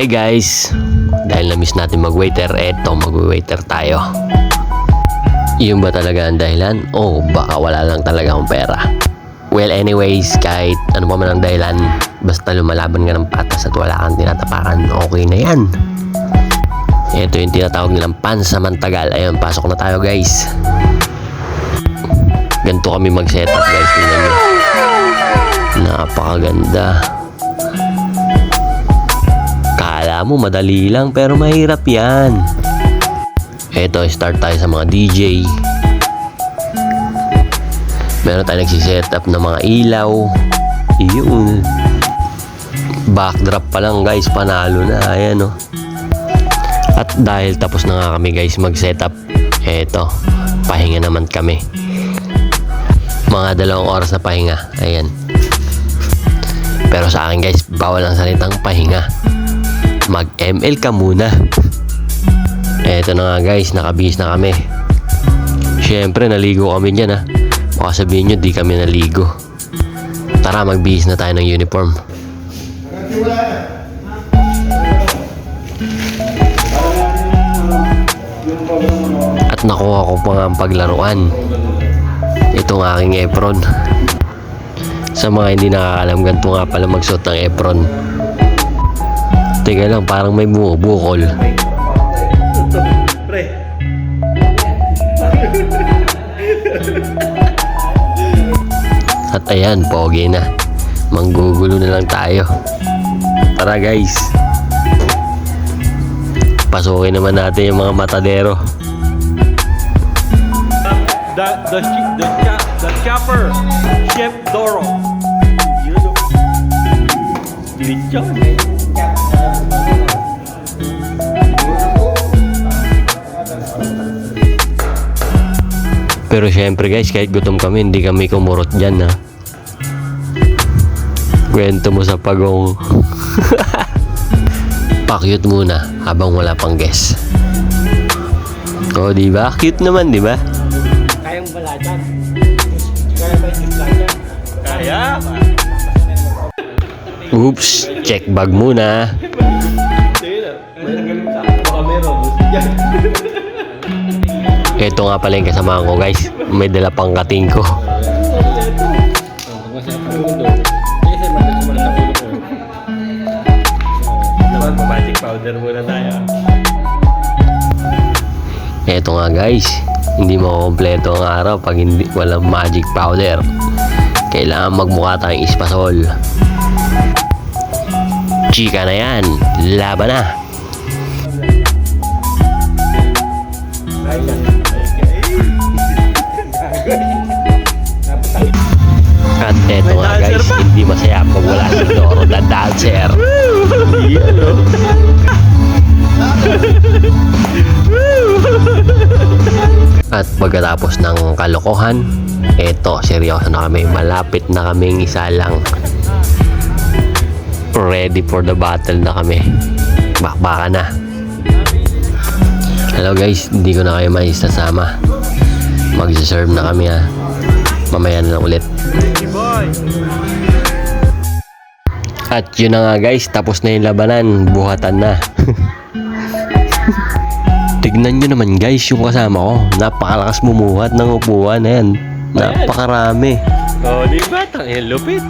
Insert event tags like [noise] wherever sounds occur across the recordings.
Hi guys! Dahil na-miss natin mag-waiter, eto mag-waiter tayo. Yun ba talaga ang dahilan? O baka wala lang talaga akong pera. Well anyways, kahit ano pa man ang dahilan, basta lumalaban ka ng patas at wala kang tinatapakan, okay na yan. Ito yung tinatawag nilang pansamantagal. Ayun, pasok na tayo guys. Ganito kami mag-setup guys. Nyo. Napakaganda. Kala mo madali lang pero mahirap yan. Eto, start tayo sa mga DJ. Meron tayo nagsisetup ng mga ilaw. Iyon. Backdrop pa lang guys, panalo na. Ayan oh. At dahil tapos na nga kami guys mag-setup, eto, pahinga naman kami. Mga dalawang oras na pahinga. Ayan. Pero sa akin guys, bawal ang salitang pahinga. Mag-ML ka muna. Eto na nga guys, nakabihis na kami. Siyempre, naligo kami dyan ha. Baka sabihin nyo, di kami naligo. Tara, magbihis na tayo ng uniform. At nakuha ko pa nga ang paglaruan. Itong aking apron. Sa mga hindi nakakalam, ganito nga pala magsuot ng apron. Teka lang, parang may bumubukol. Pre. At ayan, pogi na. Manggugulo na lang tayo. Tara guys. Pasukin naman natin yung mga matadero. The, the, the, cha- the chopper. Chef Doro. Yun o. Diretso. Pero syempre guys, kahit gutom kami, hindi kami kumurot dyan ha. Kwento mo sa pagong. [laughs] Pakyut muna habang wala pang guess. O, di ba? Cute naman, di ba? Kayang baladan. Kaya ba yung? Kaya. Oops, check bag muna. Ito nga pala yung kasama ko guys. May dala pang kating ko. Magic powder muna tayo. Ito nga guys. Hindi mo kompleto ang araw pag hindi walang magic powder. Kailangan magmukha tayong ispasol. Chika na yan. Laban na. At eto nga guys, pa. hindi masaya pag wala si Doro the dancer. [laughs] Yan o. [laughs] At pagkatapos ng kalokohan, eto, seryoso na kami. Malapit na kaming isa lang. Ready for the battle na kami. Bakbaka na. Hello guys, hindi ko na kayo mais sasama. Magsiserve na kami ha. Mamaya na lang ulit. Boy. At yun na nga guys, tapos na yung labanan. Buhatan na. [laughs] Tignan nyo naman guys yung kasama ko. Napakalakas bumuhat ng upuan. Ayan. Napakarami. Oh, di ba? Tangin lupit.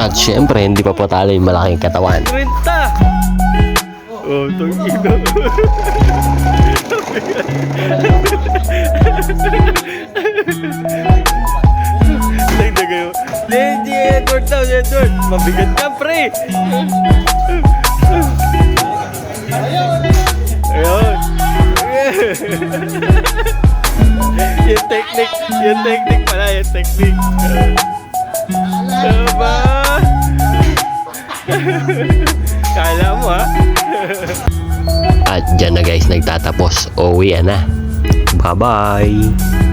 At syempre, hindi pa po talo yung malaking katawan. 30. Oh, tangina. [laughs] Daw, Edward. Mabigat ka, pre. Ayun. [laughs] yung technique, yung technique pala, yung technique. Aba. [laughs] Kala mo ha? At dyan na guys, nagtatapos. Uwi na. Bye-bye.